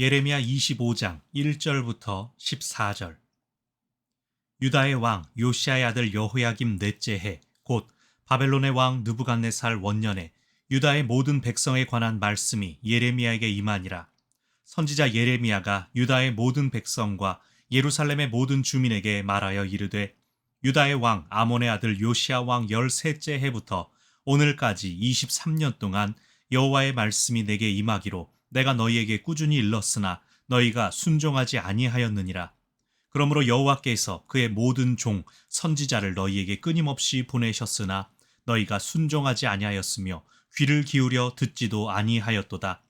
예레미야 25장 1절부터 14절. 유다의 왕 요시아의 아들 여호야김 넷째 해 곧 바벨론의 왕 느부갓네살 원년에 유다의 모든 백성에 관한 말씀이 예레미야에게 임하니라. 선지자 예레미야가 유다의 모든 백성과 예루살렘의 모든 주민에게 말하여 이르되 유다의 왕 아몬의 아들 요시아 왕 열셋째 해부터 오늘까지 23년 동안 여호와의 말씀이 내게 임하기로 내가 너희에게 꾸준히 일렀으나 너희가 순종하지 아니하였느니라. 그러므로 여호와께서 그의 모든 종 선지자를 너희에게 끊임없이 보내셨으나 너희가 순종하지 아니하였으며 귀를 기울여 듣지도 아니하였도다.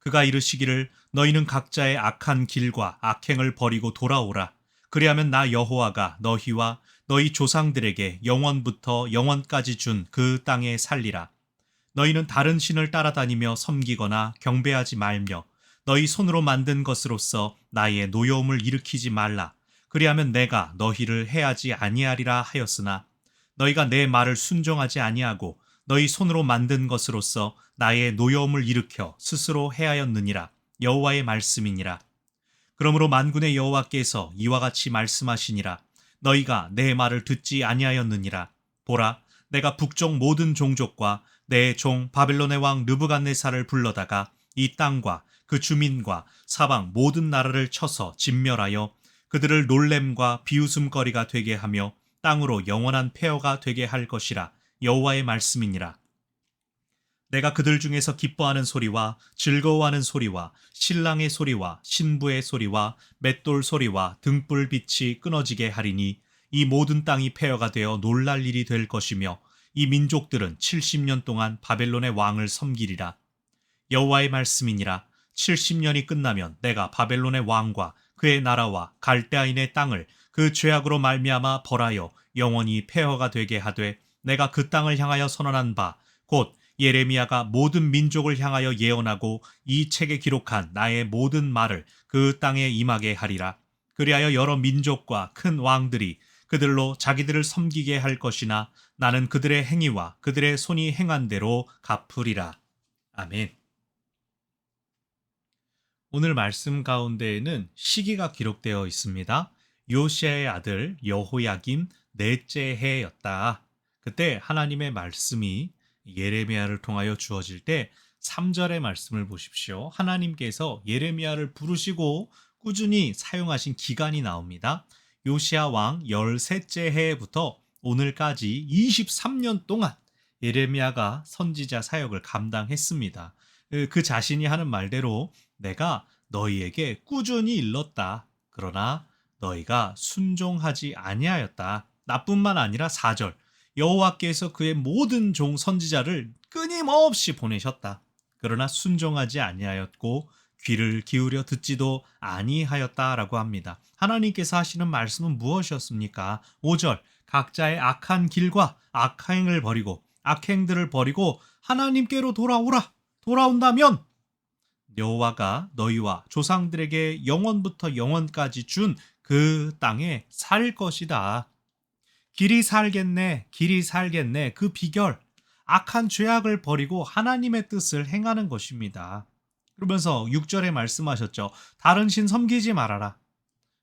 그가 이르시기를 너희는 각자의 악한 길과 악행을 버리고 돌아오라. 그리하면 나 여호와가 너희와 너희 조상들에게 영원부터 영원까지 준 그 땅에 살리라. 너희는 다른 신을 따라다니며 섬기거나 경배하지 말며 너희 손으로 만든 것으로서 나의 노여움을 일으키지 말라. 그리하면 내가 너희를 해하지 아니하리라 하였으나 너희가 내 말을 순종하지 아니하고 너희 손으로 만든 것으로서 나의 노여움을 일으켜 스스로 해하였느니라. 여호와의 말씀이니라. 그러므로 만군의 여호와께서 이와 같이 말씀하시니라. 너희가 내 말을 듣지 아니하였느니라. 보라, 내가 북쪽 모든 종족과 내 종 바벨론의 왕 느부갓네살을 불러다가 이 땅과 그 주민과 사방 모든 나라를 쳐서 진멸하여 그들을 놀램과 비웃음거리가 되게 하며 땅으로 영원한 폐허가 되게 할 것이라 여호와의 말씀이니라. 내가 그들 중에서 기뻐하는 소리와 즐거워하는 소리와 신랑의 소리와 신부의 소리와 맷돌 소리와 등불 빛이 끊어지게 하리니 이 모든 땅이 폐허가 되어 놀랄 일이 될 것이며 이 민족들은 70년 동안 바벨론의 왕을 섬기리라. 여호와의 말씀이니라 70년이 끝나면 내가 바벨론의 왕과 그의 나라와 갈대아인의 땅을 그 죄악으로 말미암아 벌하여 영원히 폐허가 되게 하되 내가 그 땅을 향하여 선언한 바 곧 예레미야가 모든 민족을 향하여 예언하고 이 책에 기록한 나의 모든 말을 그 땅에 임하게 하리라. 그리하여 여러 민족과 큰 왕들이 그들로 자기들을 섬기게 할 것이나 나는 그들의 행위와 그들의 손이 행한 대로 갚으리라. 아멘. 오늘 말씀 가운데에는 시기가 기록되어 있습니다. 요시아의 아들 여호야김 넷째 해였다. 그때 하나님의 말씀이 예레미야를 통하여 주어질 때 3절의 말씀을 보십시오. 하나님께서 예레미야를 부르시고 꾸준히 사용하신 기간이 나옵니다. 요시아 왕 13째 해부터 오늘까지 23년 동안 예레미야가 선지자 사역을 감당했습니다. 그 자신이 하는 말대로 내가 너희에게 꾸준히 일렀다. 그러나 너희가 순종하지 아니하였다. 나뿐만 아니라 4절 여호와께서 그의 모든 종 선지자를 끊임없이 보내셨다. 그러나 순종하지 아니하였고 귀를 기울여 듣지도 아니하였다라고 합니다. 하나님께서 하시는 말씀은 무엇이었습니까? 5절 각자의 악한 길과 악행을 버리고 악행들을 버리고 하나님께로 돌아오라. 돌아온다면 여호와가 너희와 조상들에게 영원부터 영원까지 준 그 땅에 살 것이다. 길이 살겠네, 길이 살겠네. 그 비결, 악한 죄악을 버리고 하나님의 뜻을 행하는 것입니다. 그러면서 6절에 말씀하셨죠. 다른 신 섬기지 말아라.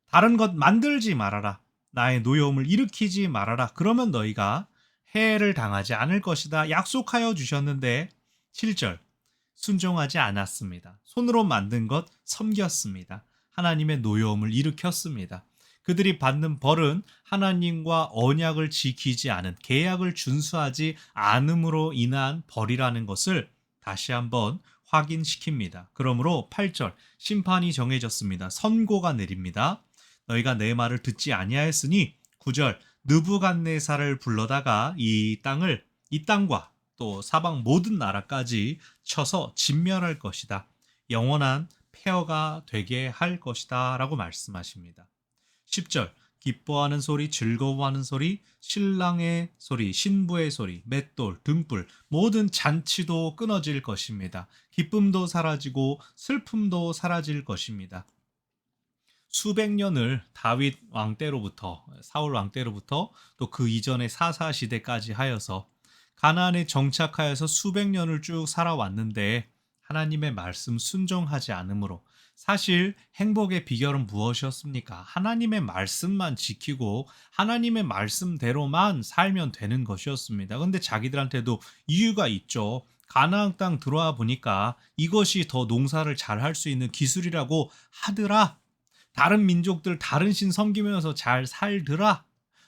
다른 것 만들지 말아라. 나의 노여움을 일으키지 말아라. 그러면 너희가 해를 당하지 않을 것이다. 약속하여 주셨는데 7절 순종하지 않았습니다. 손으로 만든 것 섬겼습니다. 하나님의 노여움을 일으켰습니다. 그들이 받는 벌은 하나님과 언약을 지키지 않은 계약을 준수하지 않음으로 인한 벌이라는 것을 다시 한번 확인시킵니다. 그러므로 8절 심판이 정해졌습니다. 선고가 내립니다. 너희가 내 말을 듣지 아니하였으니 9절 느부갓네살을 불러다가 이 땅을 이 땅과 또 사방 모든 나라까지 쳐서 진멸할 것이다. 영원한 폐허가 되게 할 것이다. 라고 말씀하십니다. 10절 기뻐하는 소리, 즐거워하는 소리, 신랑의 소리, 신부의 소리, 맷돌, 등불, 모든 잔치도 끊어질 것입니다. 기쁨도 사라지고 슬픔도 사라질 것입니다. 수백 년을 다윗 왕 때로부터 사울 왕 때로부터 또 그 이전의 사사 시대까지 하여서 가나안에 정착하여서 수백 년을 쭉 살아왔는데 하나님의 말씀 순종하지 않으므로 사실 행복의 비결은 무엇이었습니까? 하나님의 말씀만 지키고 하나님의 말씀대로만 살면 되는 것이었습니다. 근데 자기들한테도 이유가 있죠. 가나안 땅 들어와 보니까 이것이 더 농사를 잘 할 수 있는 기술이라고 하더라. 다른 민족들 다른 신 섬기면서 잘 살더라.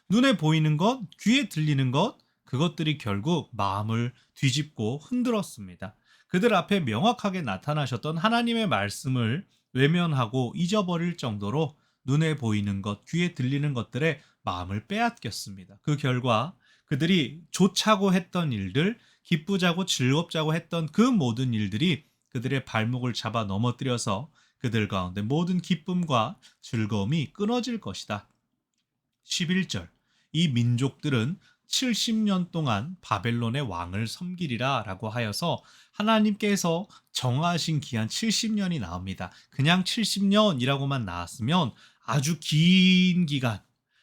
눈에 보이는 것, 귀에 들리는 것, 그것들이 결국 마음을 뒤집고 흔들었습니다. 그들 앞에 명확하게 나타나셨던 하나님의 말씀을 외면하고 잊어버릴 정도로 눈에 보이는 것, 귀에 들리는 것들에 마음을 빼앗겼습니다. 그 결과 그들이 좋자고 했던 일들, 기쁘자고 즐겁자고 했던 그 모든 일들이 그들의 발목을 잡아 넘어뜨려서 그들 가운데 모든 기쁨과 즐거움이 끊어질 것이다. 11절. 이 민족들은 70년 동안 바벨론의 왕을 섬기리라 라고 하여서 하나님께서 정하신 기한 70년이 나옵니다. 그냥 70년이라고만 나왔으면 아주 긴 기간,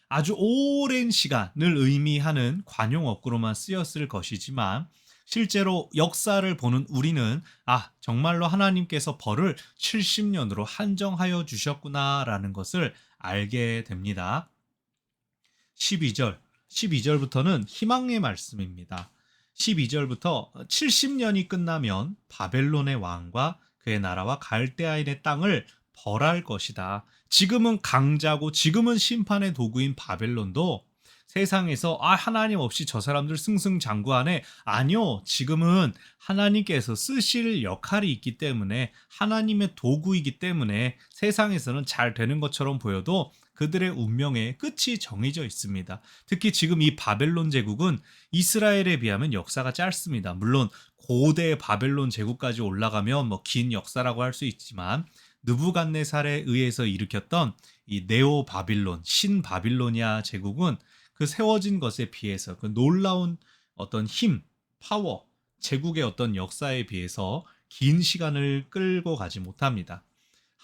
아주 오랜 시간을 의미하는 관용어구로만 쓰였을 것이지만 실제로 역사를 보는 우리는 아, 정말로 하나님께서 벌을 70년으로 한정하여 주셨구나라는 것을 알게 됩니다. 12절, 12절부터는 희망의 말씀입니다. 12절부터 70년이 끝나면 바벨론의 왕과 그의 나라와 갈대아인의 땅을 벌할 것이다. 지금은 강자고 지금은 심판의 도구인 바벨론도 세상에서 아 하나님 없이 저 사람들 승승장구하네 아니요 지금은 하나님께서 쓰실 역할이 있기 때문에 하나님의 도구이기 때문에 세상에서는 잘 되는 것처럼 보여도 그들의 운명의 끝이 정해져 있습니다. 특히 지금 이 바벨론 제국은 이스라엘에 비하면 역사가 짧습니다. 물론 고대 바벨론 제국까지 올라가면 뭐 긴 역사라고 할 수 있지만 느부갓네살에 의해서 일으켰던 이 네오 바빌론, 신 바빌로니아 제국은 그 세워진 것에 비해서 그 놀라운 어떤 힘, 파워, 제국의 어떤 역사에 비해서 긴 시간을 끌고 가지 못합니다.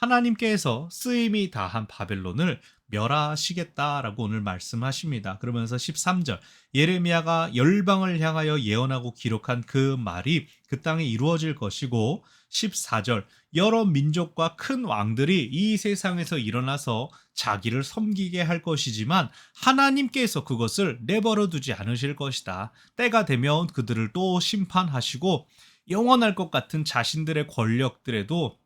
하나님께서 쓰임이 다한 바벨론을 멸하시겠다라고 오늘 말씀하십니다. 그러면서 13절 예레미야가 열방을 향하여 예언하고 기록한 그 말이 그 땅에 이루어질 것이고 14절 여러 민족과 큰 왕들이 이 세상에서 일어나서 자기를 섬기게 할 것이지만 하나님께서 그것을 내버려 두지 않으실 것이다. 때가 되면 그들을 또 심판하시고 영원할 것 같은 자신들의 권력들에도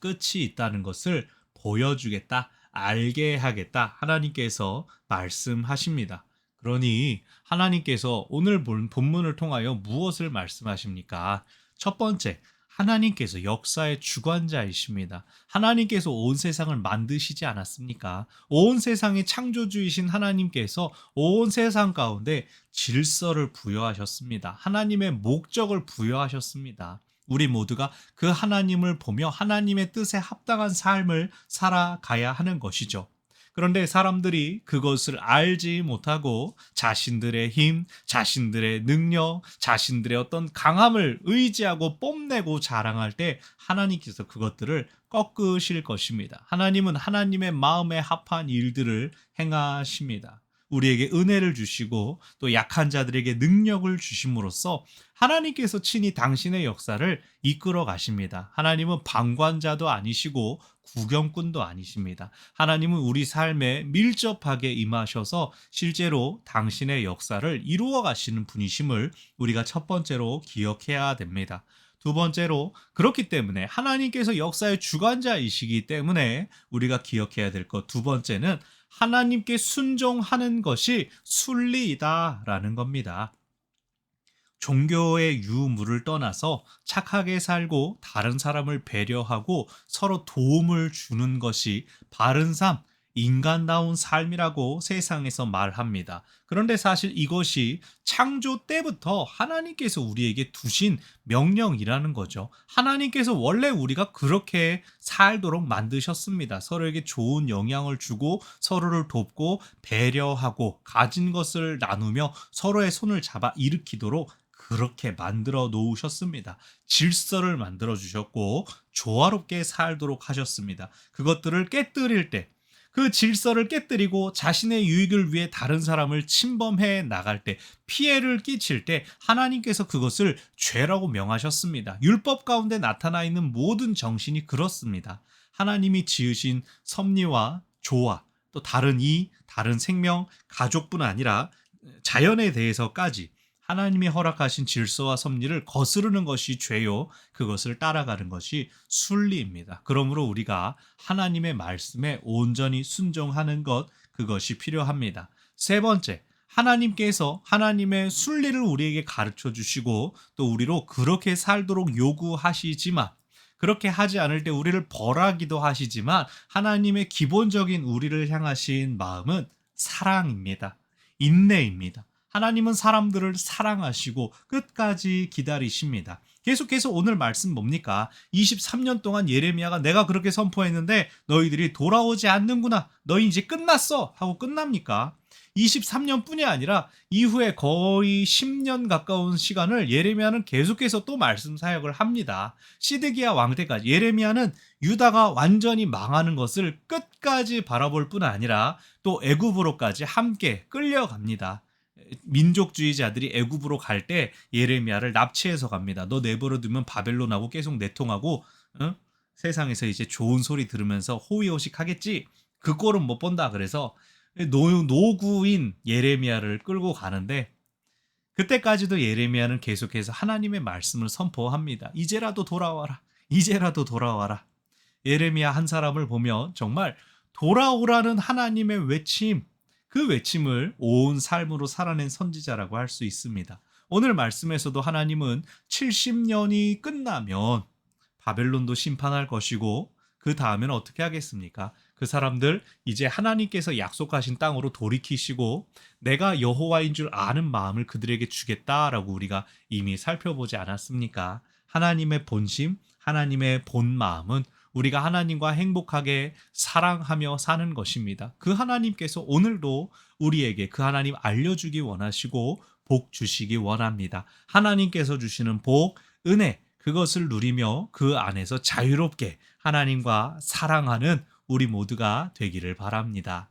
끝이 있다는 것을 보여주겠다. 알게 하겠다. 하나님께서 말씀하십니다. 그러니 하나님께서 오늘 본문을 통하여 무엇을 말씀하십니까? 첫 번째, 하나님께서 역사의 주관자이십니다. 하나님께서 온 세상을 만드시지 않았습니까? 온 세상의 창조주이신 하나님께서 온 세상 가운데 질서를 부여하셨습니다. 하나님의 목적을 부여하셨습니다. 우리 모두가 그 하나님을 보며 하나님의 뜻에 합당한 삶을 살아가야 하는 것이죠. 그런데 사람들이 그것을 알지 못하고 자신들의 힘, 자신들의 능력, 자신들의 어떤 강함을 의지하고 뽐내고 자랑할 때 하나님께서 그것들을 꺾으실 것입니다. 하나님은 하나님의 마음에 합한 일들을 행하십니다. 우리에게 은혜를 주시고 또 약한 자들에게 능력을 주심으로써 하나님께서 친히 당신의 역사를 이끌어 가십니다. 하나님은 방관자도 아니시고 구경꾼도 아니십니다. 하나님은 우리 삶에 밀접하게 임하셔서 실제로 당신의 역사를 이루어 가시는 분이심을 우리가 첫 번째로 기억해야 됩니다. 두 번째로 그렇기 때문에 하나님께서 역사의 주관자이시기 때문에 우리가 기억해야 될 것 두 번째는 하나님께 순종하는 것이 순리이다라는 겁니다. 종교의 유무를 떠나서 착하게 살고 다른 사람을 배려하고 서로 도움을 주는 것이 바른 삶, 인간다운 삶이라고 세상에서 말합니다. 그런데 사실 이것이 창조 때부터 하나님께서 우리에게 두신 명령이라는 거죠. 하나님께서 원래 우리가 그렇게 살도록 만드셨습니다. 서로에게 좋은 영향을 주고 서로를 돕고 배려하고 가진 것을 나누며 서로의 손을 잡아 일으키도록 그렇게 만들어 놓으셨습니다. 질서를 만들어 주셨고 조화롭게 살도록 하셨습니다. 그것들을 깨뜨릴 때 그 질서를 깨뜨리고 자신의 유익을 위해 다른 사람을 침범해 나갈 때 피해를 끼칠 때 하나님께서 그것을 죄라고 명하셨습니다. 율법 가운데 나타나 있는 모든 정신이 그렇습니다. 하나님이 지으신 섭리와 조화 또 다른 이 다른 생명 가족뿐 아니라 자연에 대해서까지 하나님이 허락하신 질서와 섭리를 거스르는 것이 죄요. 그것을 따라가는 것이 순리입니다. 그러므로 우리가 하나님의 말씀에 온전히 순종하는 것 그것이 필요합니다. 세 번째, 하나님께서 하나님의 순리를 우리에게 가르쳐 주시고 또 우리로 그렇게 살도록 요구하시지만 그렇게 하지 않을 때 우리를 벌하기도 하시지만 하나님의 기본적인 우리를 향하신 마음은 사랑입니다. 인내입니다. 하나님은 사람들을 사랑하시고 끝까지 기다리십니다. 계속해서 오늘 말씀 뭡니까? 23년 동안 예레미야가 내가 그렇게 선포했는데 너희들이 돌아오지 않는구나. 너희 이제 끝났어. 하고 끝납니까? 23년뿐이 아니라 이후에 거의 10년 가까운 시간을 예레미야는 계속해서 또 말씀 사역을 합니다. 시드기야 왕 때까지 예레미야는 유다가 완전히 망하는 것을 끝까지 바라볼 뿐 아니라 또 애굽으로까지 함께 끌려갑니다. 민족주의자들이 애굽으로 갈 때 예레미야를 납치해서 갑니다. 너 내버려 두면 바벨론하고 계속 내통하고 어? 세상에서 이제 좋은 소리 들으면서 호의호식 하겠지. 그 꼴은 못 본다. 그래서 노, 노구인 예레미야를 끌고 가는데 그때까지도 예레미야는 계속해서 하나님의 말씀을 선포합니다. 이제라도 돌아와라. 이제라도 돌아와라. 예레미야 한 사람을 보면 정말 돌아오라는 하나님의 외침, 그 외침을 온 삶으로 살아낸 선지자라고 할 수 있습니다. 오늘 말씀에서도 하나님은 70년이 끝나면 바벨론도 심판할 것이고 그 다음에는 어떻게 하겠습니까? 그 사람들 이제 하나님께서 약속하신 땅으로 돌이키시고 내가 여호와인 줄 아는 마음을 그들에게 주겠다라고 우리가 이미 살펴보지 않았습니까? 하나님의 본심, 하나님의 본 마음은 우리가 하나님과 행복하게 사랑하며 사는 것입니다. 그 하나님께서 오늘도 우리에게 그 하나님 알려주기 원하시고 복 주시기 원합니다. 하나님께서 주시는 복, 은혜, 그것을 누리며 그 안에서 자유롭게 하나님과 사랑하는 우리 모두가 되기를 바랍니다.